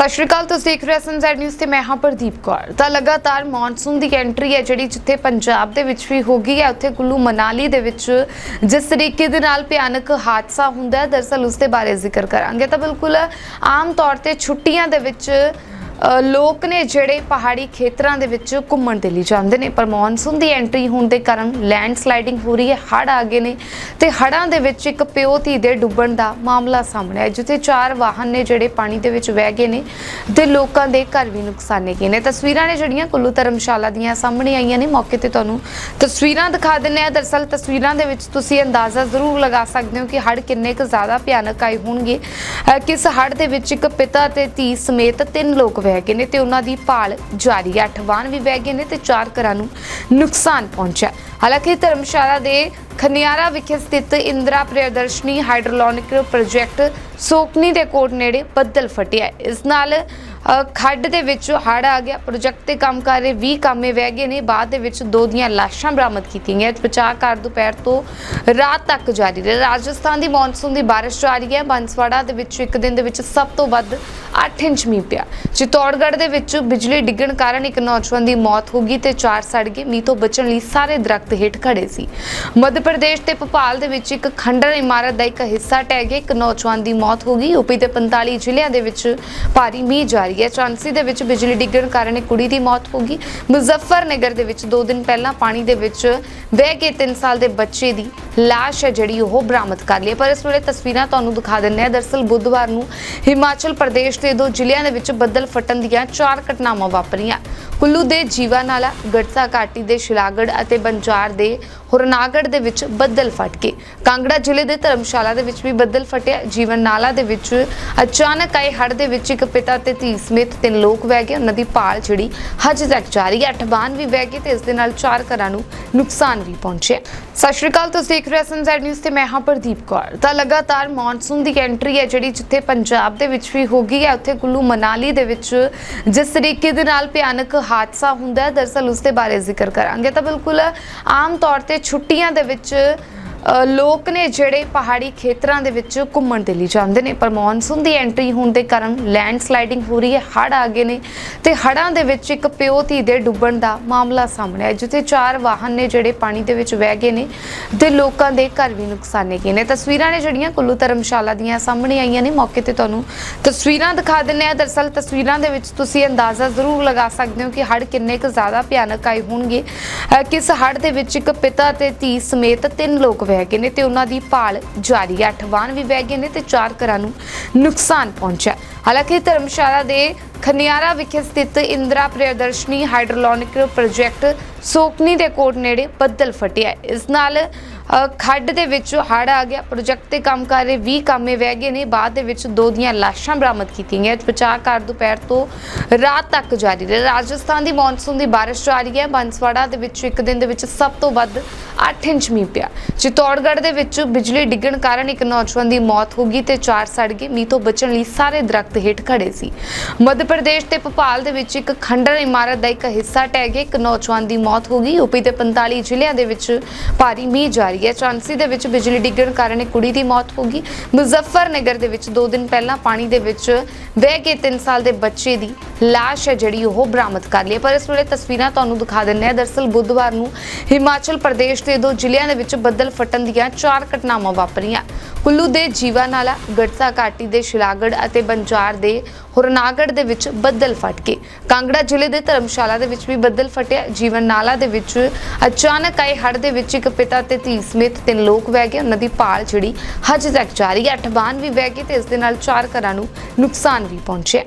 ਸਤਿ ਸ਼੍ਰੀ ਅਕਾਲ, ਤੁਸੀਂ ਦੇਖ ਰਹੇ ਹੋ ਸੰਜ਼ੈਡ ਨਿਊਜ਼ ਤੇ ਮੈਂ ਹਾਂ ਪ੍ਰਦੀਪ ਕੌਰ। ਤਾਂ ਲਗਾਤਾਰ ਮੌਨਸੂਨ ਦੀ ਐਂਟਰੀ ਹੈ ਜਿਹੜੀ ਜਿੱਥੇ ਪੰਜਾਬ ਦੇ ਵਿੱਚ ਵੀ ਹੋ ਗਈ ਹੈ, ਉੱਥੇ ਕੁੱਲੂ ਮਨਾਲੀ ਦੇ ਵਿੱਚ ਜਿਸ ਤਰੀਕੇ ਦੇ ਨਾਲ ਭਿਆਨਕ ਹਾਦਸਾ ਹੁੰਦਾ ਹੈ, ਦਰਸਲ ਉਸ ਦੇ ਬਾਰੇ ਜ਼ਿਕਰ ਕਰਾਂਗੇ। ਤਾਂ ਬਿਲਕੁਲ ਆਮ ਤੌਰ ਤੇ ਛੁੱਟੀਆਂ ਦੇ ਵਿੱਚ ਲੋਕ ਨੇ ਜਿਹੜੇ ਪਹਾੜੀ ਖੇਤਰਾਂ ਦੇ ਵਿੱਚ ਘੁੰਮਣ ਦੇ ਲਈ ਜਾਂਦੇ ਨੇ, ਪਰ ਮੌਨਸੂਨ ਦੀ ਐਂਟਰੀ ਹੋਣ ਦੇ ਕਾਰਨ ਲੈਂਡ ਸਲਾਈਡਿੰਗ ਹੋ ਰਹੀ ਹੈ, ਹੜ੍ਹ ਆ ਗਏ ਨੇ ਤੇ ਹੜ੍ਹਾਂ ਦੇ ਵਿੱਚ ਇੱਕ ਪਿਓ ਧੀ ਦੇ ਡੁੱਬਣ ਦਾ ਮਾਮਲਾ ਸਾਹਮਣੇ ਆਇਆ, ਜਿੱਥੇ ਚਾਰ ਵਾਹਨ ਨੇ ਜਿਹੜੇ ਪਾਣੀ ਦੇ ਵਿੱਚ ਵਹਿ ਗਏ ਨੇ ਤੇ ਲੋਕਾਂ ਦੇ ਘਰ ਵੀ ਨੁਕਸਾਨੇ ਗਏ ਨੇ। ਤਸਵੀਰਾਂ ਨੇ ਜਿਹੜੀਆਂ ਕੁੱਲੂ ਧਰਮਸ਼ਾਲਾ ਦੀਆਂ ਸਾਹਮਣੇ ਆਈਆਂ ਨੇ, ਮੌਕੇ ਤੇ ਤੁਹਾਨੂੰ ਤਸਵੀਰਾਂ ਦਿਖਾ ਦਿੰਨੇ ਆ ਦਰਸਲ ਤਸਵੀਰਾਂ ਦੇ ਵਿੱਚ ਤੁਸੀਂ ਅੰਦਾਜ਼ਾ ਜ਼ਰੂਰ ਲਗਾ ਸਕਦੇ ਹੋ ਕਿ ਹੜ੍ਹ ਕਿੰਨੇ ਕੁ ਜ਼ਿਆਦਾ ਭਿਆਨਕ ਆਏ ਹੋਣਗੇ। ਕਿਸ ਹੜ੍ਹ ਦੇ ਵਿੱਚ ਇੱਕ ਪਿਤਾ ਤੇ ਧੀ ਸਮੇਤ ਤਿੰਨ ਲੋਕ ਵਹਿ ਗਏ ਨੇ ਤੇ ਉਹਨਾਂ ਦੀ ਭਾਲ ਜਾਰੀ ਹੈ। ਅੱਠ ਵਾਹਨ ਵੀ ਵਹਿ ਗਏ ਨੇ ਤੇ ਚਾਰ ਘਰਾਂ ਨੂੰ ਨੁਕਸਾਨ ਪਹੁੰਚਿਆ ਹਾਲਾਂਕਿ ਧਰਮਸ਼ਾਲਾ ਦੇ ਖਨਿਆਰਾ ਵਿਖੇ ਸਥਿਤ ਇੰਦਰਾ ਪ੍ਰਿਯਦਰਸ਼ਨੀ ਹਾਈਡਰੋਲੋਨਿਕ ਪ੍ਰੋਜੈਕਟ ਸੋਕਨੀ ਦੇ ਕੋਟ ਨੇੜੇ ਬੱਦਲ ਫਟਿਆ ਇਸ ਨਾਲ ਖੱਡ ਦੇ ਵਿੱਚ ਹੜ ਆ ਗਿਆ। ਪ੍ਰੋਜੈਕਟ ਤੇ ਕੰਮ ਕਰ ਰਹੇ 20 ਕਾਮੇ ਵਹਿ ਗਏ ਨੇ। ਬਾਅਦ ਦੇ ਵਿੱਚ ਦੋ ਦੀਆਂ ਲਾਸ਼ਾਂ ਬਰਾਮਦ ਕੀਤੀਆਂ ਗਈਆਂ। ਬਚਾਅ ਕਾਰ ਦੁਪਹਿਰ ਤੋਂ ਰਾਤ ਤੱਕ ਜਾਰੀ ਰਿਹਾ। ਰਾਜਸਥਾਨ ਦੀ ਮੌਨਸੂਨ ਦੀ ਬਾਰਿਸ਼ ਜਾਰੀ ਹੈ। ਬੰਸਵਾੜਾ ਦੇ ਵਿੱਚ ਇੱਕ ਦਿਨ ਦੇ ਵਿੱਚ ਸਭ ਤੋਂ ਵੱਧ 8 ਇੰਚ ਮੀਂਹ ਪਿਆ। ਚਿਤੌੜਗੜ੍ਹ ਦੇ ਵਿੱਚ ਬਿਜਲੀ ਡਿੱਗਣ ਕਾਰਨ ਇੱਕ ਨੌਜਵਾਨ ਦੀ ਮੌਤ ਹੋ ਗਈ ਤੇ ਚਾਰ ਸੜ ਗਏ। ਮੀਂਹ ਤੋਂ ਬਚਣ ਲਈ ਸਾਰੇ ਦਰਖਤ ਹੇਠ ਖੜੇ ਸੀ। ਮੱਧ ਪ੍ਰਦੇਸ਼ ਤੇ ਭੋਪਾਲ ਦੇ ਵਿੱਚ ਇੱਕ ਖੰਡਰ ਇਮਾਰਤ ਦਾ ਇੱਕ ਹਿੱਸਾ ਟਹਿ ਗਿਆ। ਇੱਕ ਨੌਜਵਾਨ ਦੀ ਮੌਤ ਹੋ ਗਈ। ਯੂਪੀ ਦੇ 45 ਜ਼ਿਲ੍ਹਿਆਂ ਦੇ ਵਿੱਚ ਭਾਰੀ ਮੀਂਹ ਜਾਰੀ ਹੈ। ਚਾਂਸੀ ਦੇ ਵਿੱਚ ਬਿਜਲੀ ਡਿੱਗਣ ਕਾਰਨ ਇੱਕ ਕੁੜੀ ਦੀ ਮੌਤ ਹੋ ਗਈ। ਮੁਜ਼ੱਫਰਨਗਰ ਦੇ ਵਿੱਚ 2 ਦਿਨ ਪਹਿਲਾਂ ਪਾਣੀ ਦੇ ਵਿੱਚ ਵਹਿ ਕੇ 3 ਸਾਲ ਦੇ ਬੱਚੇ ਦੀ ਲਾਸ਼ ਹੈ, ਜਿਹੜੀ ਉਹ ਬਰਾਮਦ ਕਰ ਲਈ ਪਰ ਇਸ ਵੇਲੇ ਤਸਵੀਰਾਂ ਤੁਹਾਨੂੰ ਦਿਖਾ ਦਿੰਨੇ ਆ ਦਰਸਲ ਬੁੱਧਵਾਰ ਨੂੰ ਹਿਮਾਚਲ ਪ੍ਰਦੇਸ਼ ਦੇ ਦੋ ਜ਼ਿਲ੍ਹਿਆਂ ਦੇ ਵਿੱਚ ਬੱਦਲ ਫਟਣ ਦੀਆਂ ਚਾਰ ਘਟਨਾਵਾਂ ਵਾਪਰੀਆਂ। ਕੁੱਲੂ ਦੇ ਜੀਵਾ ਗੜਸਾ ਘਾਟੀ ਦੇ ਸ਼ਿਲਾਗੜ ਅਤੇ ਬੰਜਾਰ ਦੇ ਹੁਰਨਾਗੜ ਦੇ ਵਿੱਚ ਬੱਦਲ ਫਟ ਗਏ। ਕਾਂਗੜਾ ਜ਼ਿਲ੍ਹੇ ਦੇ ਧਰਮਸ਼ਾਲਾ ਦੇ ਵਿੱਚ ਵੀ ਬੱਦਲ ਫਟਿਆ। ਜੀਵਨ ਦੇ ਵਿੱਚ ਅਚਾਨਕ ਆਏ ਹੜ੍ਹ ਦੇ ਵਿੱਚ ਇੱਕ ਪਿਤਾ ਤੇ ਧੀ ਸਮੇਤ ਤਿੰਨ ਲੋਕ ਵਹਿ ਗਏ। ਉਹਨਾਂ ਦੀ ਭਾਲ ਜਿਹੜੀ ਹਜੇ ਤੱਕ ਜਾਰੀ ਹੈ। ਅੱਠ ਵੀ ਵਹਿ ਗਏ ਤੇ ਇਸ ਦੇ ਨਾਲ ਚਾਰ ਘਰਾਂ ਨੂੰ ਨੁਕਸਾਨ ਵੀ ਪਹੁੰਚਿਆ। ਸਤਿ ਸ਼੍ਰੀ ਅਕਾਲ, ਤੁਸੀਂ ਦੇਖ ਰਹੇ ਹੋ ਸੰਜ਼ੈਡ ਨਿਊਜ਼ ਤੇ ਮੈਂ ਹਾਂ ਪ੍ਰਦੀਪ ਕੌਰ। ਤਾਂ ਲਗਾਤਾਰ ਮੌਨਸੂਨ ਦੀ ਐਂਟਰੀ ਹੈ ਜਿਹੜੀ ਜਿੱਥੇ ਪੰਜਾਬ ਦੇ ਵਿੱਚ ਵੀ ਹੋ ਗਈ ਹੈ ਉੱਥੇ ਕੁੱਲੂ ਮਨਾਲੀ ਦੇ ਵਿੱਚ ਜਿਸ ਤਰੀਕੇ ਦੇ ਨਾਲ ਭਿਆਨਕ ਹਾਦਸਾ ਹੁੰਦਾ ਹੈ, ਦਰਸਲ ਉਸ ਦੇ ਬਾਰੇ ਜ਼ਿਕਰ ਕਰਾਂਗੇ। ਤਾਂ ਬਿਲਕੁਲ ਆਮ ਤੌਰ ਤੇ ਛੁੱਟੀਆਂ ਦੇ ਵਿੱਚ ਲੋਕ ਨੇ ਜਿਹੜੇ ਪਹਾੜੀ ਖੇਤਰਾਂ ਦੇ ਵਿੱਚ ਘੁੰਮਣ ਦੇ ਲਈ ਜਾਂਦੇ ਨੇ, ਪਰ ਮੌਨਸੂਨ ਦੀ ਐਂਟਰੀ ਹੋਣ ਦੇ ਕਾਰਨ ਲੈਂਡ ਸਲਾਈਡਿੰਗ ਹੋ ਰਹੀ ਹੈ, ਹੜ੍ਹ ਆ ਗਏ ਨੇ ਤੇ ਹੜ੍ਹਾਂ ਦੇ ਵਿੱਚ ਇੱਕ ਪਿਓ ਧੀ ਦੇ ਡੁੱਬਣ ਦਾ ਮਾਮਲਾ ਸਾਹਮਣੇ ਆਇਆ, ਜਿੱਥੇ ਚਾਰ ਵਾਹਨ ਨੇ ਜਿਹੜੇ ਪਾਣੀ ਦੇ ਵਿੱਚ ਵਹਿ ਗਏ ਨੇ ਤੇ ਲੋਕਾਂ ਦੇ ਘਰ ਵੀ ਨੁਕਸਾਨੇ ਗਏ ਨੇ। ਤਸਵੀਰਾਂ ਨੇ ਜਿਹੜੀਆਂ ਕੁੱਲੂ ਧਰਮਸ਼ਾਲਾ ਦੀਆਂ ਸਾਹਮਣੇ ਆਈਆਂ ਨੇ, ਮੌਕੇ ਤੇ ਤੁਹਾਨੂੰ ਤਸਵੀਰਾਂ ਦਿਖਾ ਦਿੰਨੇ ਆ ਦਰਸਲ ਤਸਵੀਰਾਂ ਦੇ ਵਿੱਚ ਤੁਸੀਂ ਅੰਦਾਜ਼ਾ ਜ਼ਰੂਰ ਲਗਾ ਸਕਦੇ ਹੋ ਕਿ ਹੜ੍ਹ ਕਿੰਨੇ ਕੁ ਜ਼ਿਆਦਾ ਭਿਆਨਕ ਆਏ ਹੋਣਗੇ। ਕਿਸ ਹੜ੍ਹ ਦੇ ਵਿੱਚ ਇੱਕ ਪਿਤਾ ਤੇ ਧੀ ਸਮੇਤ ਤਿੰਨ ਲੋਕ ਵਹਿ ਗਏ ਨੇ ਤੇ ਉਹਨਾਂ ਦੀ ਭਾਲ ਜਾਰੀ ਹੈ। ਅੱਠ ਵਾਹਨ ਵੀ ਵਹਿ ਗਏ ਨੇ ਤੇ ਚਾਰ ਘਰਾਂ ਨੂੰ ਨੁਕਸਾਨ ਪਹੁੰਚਿਆ। ਹਾਲਾਂਕਿ ਧਰਮਸ਼ਾਲਾ ਦੇ ਖਨਿਆਰਾ ਵਿਖੇ ਸਥਿਤ ਇੰਦਰਾ ਪ੍ਰਦਰਸ਼ਨੀ ਹਾਈਡਰੋਲੋਨਿਕ ਪ੍ਰੋਜੈਕਟ ਸੋਕਨੀ ਦੇ ਕੋਟ ਨੇੜੇ ਬੱਦਲ ਫਟਿਆ ਇਸ ਨਾਲ ਖੱਡ ਦੇ ਵਿੱਚ ਹੜ੍ਹ ਆ ਗਿਆ। ਪ੍ਰੋਜੈਕਟ ਤੇ ਕੰਮ ਕਰ ਰਹੇ 20 ਕਾਮੇ ਵਹਿ ਗਏ ਨੇ। ਬਾਅਦ ਦੇ ਵਿੱਚ ਦੋ ਦੀਆਂ ਲਾਸ਼ਾਂ ਬਰਾਮਦ ਕੀਤੀਆਂ ਗਈਆਂ। ਬਚਾਅ ਕਾਰ ਦੁਪਹਿਰ ਤੋਂ ਰਾਤ ਤੱਕ ਜਾਰੀ ਰਿਹਾ। ਰਾਜਸਥਾਨ ਦੀ ਮੌਨਸੂਨ ਦੀ ਬਾਰਿਸ਼ ਜਾਰੀ ਹੈ। ਬੰਸਵਾੜਾ ਦੇ ਵਿੱਚ ਇੱਕ ਦਿਨ ਦੇ ਵਿੱਚ ਸਭ ਤੋਂ ਵੱਧ 8 ਇੰਚ ਮੀਂਹ ਪਿਆ। ਚਿਤੌੜਗੜ੍ਹ ਦੇ ਵਿੱਚ ਬਿਜਲੀ ਡਿੱਗਣ ਕਾਰਨ ਇੱਕ ਨੌਜਵਾਨ ਦੀ ਮੌਤ ਹੋ ਗਈ ਤੇ ਚਾਰ ਸੜ ਗਏ। ਮੀਂਹ ਤੋਂ ਬਚਣ ਲਈ ਸਾਰੇ ਦਰਖਤ ਹੇਠ ਖੜੇ ਸੀ। ਮੱਧ ਪ੍ਰਦੇਸ਼ ਦੇ ਭੋਪਾਲ ਦੇ ਵਿੱਚ ਇੱਕ ਖੰਡਰ ਇਮਾਰਤ ਦਾ ਇੱਕ ਹਿੱਸਾ ਟਹਿ ਗਿਆ। ਇੱਕ ਨੌਜਵਾਨ ਦੀ ਮੌਤ ਹੋ ਗਈ। ਯੂਪੀ ਦੇ 45 ਜ਼ਿਲ੍ਹਿਆਂ ਦੇ ਵਿੱਚ ਭਾਰੀ ਮੀਂਹ ਜਾਰੀ ਹੈ। ਚਾਂਸੀ ਦੇ ਵਿੱਚ ਬਿਜਲੀ ਡਿੱਗਣ ਕਾਰਨ ਇੱਕ ਕੁੜੀ ਦੀ ਮੌਤ ਹੋ ਗਈ। ਮੁਜ਼ੱਫਰਨਗਰ ਦੇ ਵਿੱਚ 2 ਦਿਨ ਪਹਿਲਾਂ ਪਾਣੀ ਦੇ ਵਿੱਚ ਵਹਿ ਕੇ 3 ਸਾਲ ਦੇ ਬੱਚੇ ਦੀ ਲਾਸ਼ ਹੈ, ਜਿਹੜੀ ਉਹ ਬਰਾਮਦ ਕਰ ਲਈ ਹੈ। ਪਰ ਇਸ ਵੇਲੇ ਤਸਵੀਰਾਂ ਤੁਹਾਨੂੰ ਦਿਖਾ ਦਿੰਨੇ ਆ ਦਰਸਲ ਬੁੱਧਵਾਰ ਨੂੰ ਹਿਮਾਚਲ ਪ੍ਰਦੇਸ਼ ਦੇ ਦੋ ਜ਼ਿਲ੍ਹਿਆਂ ਦੇ ਵਿੱਚ ਬੱਦਲ ਫਟਣ ਦੀਆਂ ਚਾਰ ਘਟਨਾਵਾਂ ਵਾਪਰੀਆਂ। ਕੁੱਲੂ ਦੇ ਜੀਵਾ ਨਾਲਾ ਗੜਸਾ ਘਾਟੀ ਦੇ ਸ਼ਿਲਾਗੜ ਅਤੇ ਬੰਜਾਰ ਦੇ ਹੁਰਨਾਗੜ ਦੇ ਵਿੱਚ ਬੱਦਲ ਫਟ ਗਏ। ਕਾਂਗੜਾ ਜ਼ਿਲ੍ਹੇ ਦੇ ਧਰਮਸ਼ਾਲਾ ਦੇ ਵਿੱਚ ਵੀ ਬੱਦਲ ਫਟਿਆ। ਜੀਵਨ ਨਾਲਾ ਦੇ ਵਿੱਚ ਅਚਾਨਕ ਆਏ ਹੜ੍ਹ ਦੇ ਵਿੱਚ ਇੱਕ ਪਿਤਾ ਤੇ ਧੀ ਸਮੇਤ ਤਿੰਨ ਲੋਕ ਵਹਿ ਗਏ। ਉਹਨਾਂ ਦੀ ਭਾਲ ਜਿਹੜੀ ਹਜੇ ਤੱਕ ਜਾਰੀ ਹੈ। ਅੱਠ ਬਾਨ ਵੀ ਵਹਿ ਗਏ ਤੇ ਇਸ ਦੇ ਨਾਲ ਚਾਰ ਘਰਾਂ ਨੂੰ ਨੁਕਸਾਨ ਵੀ ਪਹੁੰਚਿਆ।